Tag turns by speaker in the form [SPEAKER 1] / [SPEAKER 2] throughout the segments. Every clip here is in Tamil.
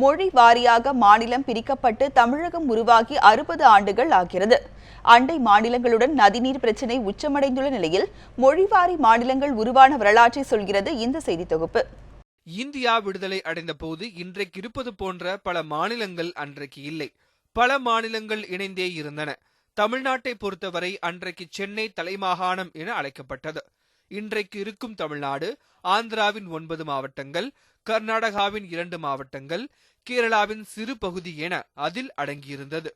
[SPEAKER 1] மொழி வாரியாக மாநிலம் பிரிக்கப்பட்டு தமிழகம் உருவாகி அறுபது ஆண்டுகள் ஆகிறது. அண்டை மாநிலங்களுடன் நதிநீர் பிரச்சினை உச்சமடைந்துள்ள நிலையில் மொழிவாரி மாநிலங்கள் உருவான வரலாற்றை சொல்கிறது இந்த செய்தி தொகுப்பு.
[SPEAKER 2] இந்தியா விடுதலை அடைந்த போது இன்றைக்கு இருப்பது போன்ற பல மாநிலங்கள் அன்றைக்கு இல்லை. பல மாநிலங்கள் இணைந்தே இருந்தன. தமிழ்நாட்டை பொறுத்தவரை அன்றைக்கு சென்னை தலைமாகாணம் என அழைக்கப்பட்டது. இன்றைக்கு இருக்கும் தமிழ்நாடு ஆந்திராவின் ஒன்பது மாவட்டங்கள் கர்நாடகாவின் இரண்டு மாவட்டங்கள் கேரளாவின் சிறு பகுதி என அதில் அடங்கியிருந்தது.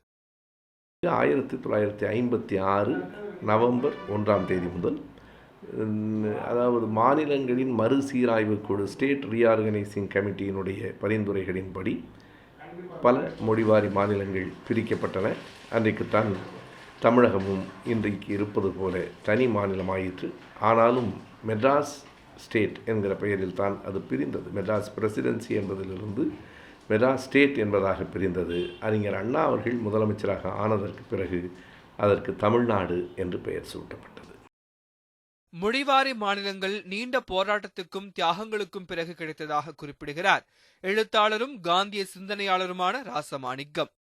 [SPEAKER 3] ஆயிரத்தி தொள்ளாயிரத்தி ஐம்பத்தி ஆறு நவம்பர் ஒன்றாம் தேதி முதல் அதாவது மாநிலங்களின் மறுசீராய்வு குழு ஸ்டேட் ரீஆர்கனைசிங் கமிட்டியினுடைய பரிந்துரைகளின்படி பல மொழிவாரி மாநிலங்கள் பிரிக்கப்பட்டன. அன்றைக்குத்தான் தமிழகமும் இன்றைக்கு இருப்பது போல தனி மாநிலமாயிற்று. ஆனாலும் மெட்ராஸ் ஸ்டேட் என்கிற பெயரில் தான் அது பிரிந்தது. மெட்ராஸ் பிரசிடென்சி என்பதிலிருந்து மெட்ராஸ் ஸ்டேட் என்பதாக பிரிந்தது. அறிஞர் அண்ணா அவர்கள் முதலமைச்சராக ஆனதற்கு பிறகு அதற்கு தமிழ்நாடு என்று பெயர் சூட்டப்பட்டது.
[SPEAKER 2] மொழிவாரி மாநிலங்கள் நீண்ட போராட்டத்துக்கும் தியாகங்களுக்கும் பிறகு கிடைத்ததாக குறிப்பிடுகிறார். எழுத்தாளரும் காந்திய சிந்தனையாளருமான ராசமாணிக்கம்.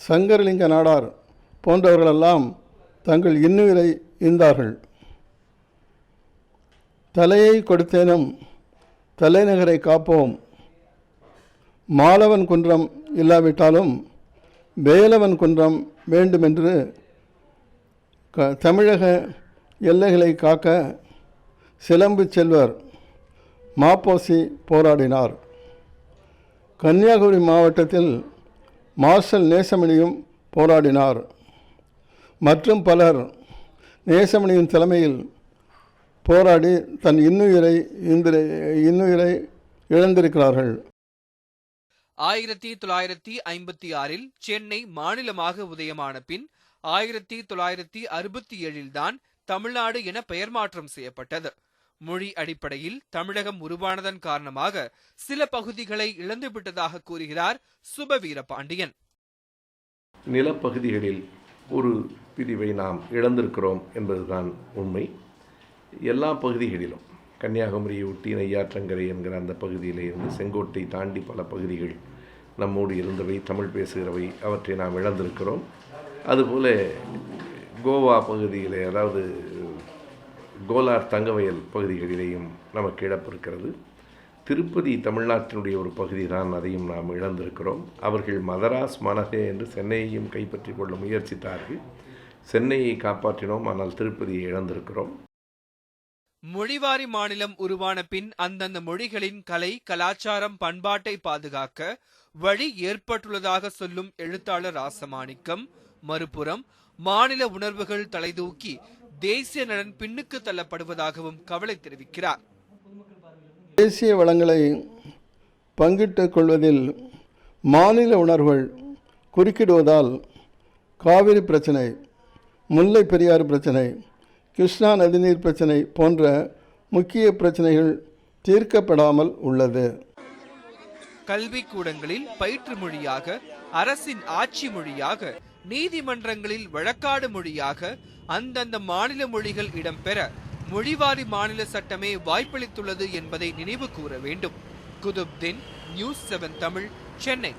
[SPEAKER 4] சங்கரலிங்க நாடார் போன்றவர்களெல்லாம் தங்கள் இன்னுயிரை ஈந்தார்கள். தலையை கொடுத்தேனும் தலைநகரை காப்போம். மாலவன் குன்றம் இல்லாவிட்டாலும் வேலவன் குன்றம் வேண்டுமென்று க தமிழக எல்லைகளை காக்க சிலம்பு செல்வர் மாப்போசி போராடினார். கன்னியாகுமரி மாவட்டத்தில் மார்ஷல் நேசமணியும் போராடினார். மற்றும் பலர் நேசமணியின் தலைமையில் போராடி தன் இன்னுயிரை இந்திர இன்னுயிரை இழந்திருக்கிறார்கள்.
[SPEAKER 2] ஆயிரத்தி தொள்ளாயிரத்தி ஐம்பத்தி ஆறில் சென்னை மாநிலமாக உதயமான பின் ஆயிரத்தி தொள்ளாயிரத்தி அறுபத்தி ஏழில்தான் தமிழ்நாடு என பெயர் மாற்றம் செய்யப்பட்டது. மொழி அடிப்படையில் தமிழகம் உருவானதன் காரணமாக சில பகுதிகளை இழந்துவிட்டதாக கூறுகிறார் சுபவீர பாண்டியன்.
[SPEAKER 3] நிலப்பகுதிகளில் ஒரு பிரிவை நாம் இழந்திருக்கிறோம் என்பதுதான் உண்மை. எல்லா பகுதிகளிலும் கன்னியாகுமரியை ஒட்டி நெய்யாற்றங்கரை என்கிற அந்த பகுதியிலே இருந்து செங்கோட்டை தாண்டி பல பகுதிகள் நம்மோடு இருந்தவை தமிழ் பேசுகிறவை அவற்றை நாம் இழந்திருக்கிறோம். அதுபோல கோவா பகுதியில் அதாவது கோலார் தங்கவயல் பகுதிகளிலேயும் நமக்கு இழப்பு இருக்கிறது திருப்பதி தமிழ்நாட்டினுடைய ஒரு பகுதி தான் அதையும் நாம் இழந்திருக்கிறோம். அவர்கள் மதராஸ் மனகே என்று சென்னையையும் கைப்பற்றி கொள்ள முயற்சித்தார்கள். சென்னையை காப்பாற்றினோம் ஆனால் திருப்பதியை இழந்திருக்கிறோம்.
[SPEAKER 2] மொழிவாரி மாநிலம் உருவான பின் அந்தந்த மொழிகளின் கலை கலாச்சாரம் பண்பாட்டை பாதுகாக்க வழி ஏற்பட்டுள்ளதாக சொல்லும் எழுத்தாளர் ராசமாணிக்கம் மறுபுறம் மாநில உணர்வுகள் தலைதூக்கி தேசிய நலன் பின்னுக்கு தள்ளப்படுவதாகவும் கவலை தெரிவிக்கிறார்.
[SPEAKER 4] தேசிய வளங்களை பங்கிட்டுக் கொள்வதில் மாநில உணர்வுகள் குறுக்கிடுவதால் காவிரி பிரச்சனை முல்லை பெரியாறு பிரச்சனை கிருஷ்ணா நதிநீர் பிரச்சனை போன்ற முக்கிய பிரச்சனைகள் தீர்க்கப்படாமல் உள்ளது.
[SPEAKER 2] கல்விக்கூடங்களில் பயிற்று மொழியாக அரசின் ஆட்சி மொழியாக நீதிமன்றங்களில் வழக்காடு மொழியாக அந்தந்த மாநில மொழிகள் இடம்பெற மொழிவாரி மாநில சட்டமே வாய்ப்பளித்துள்ளது என்பதை நினைவு கூற வேண்டும். Kuthubdeen news seven Tamil Chennai.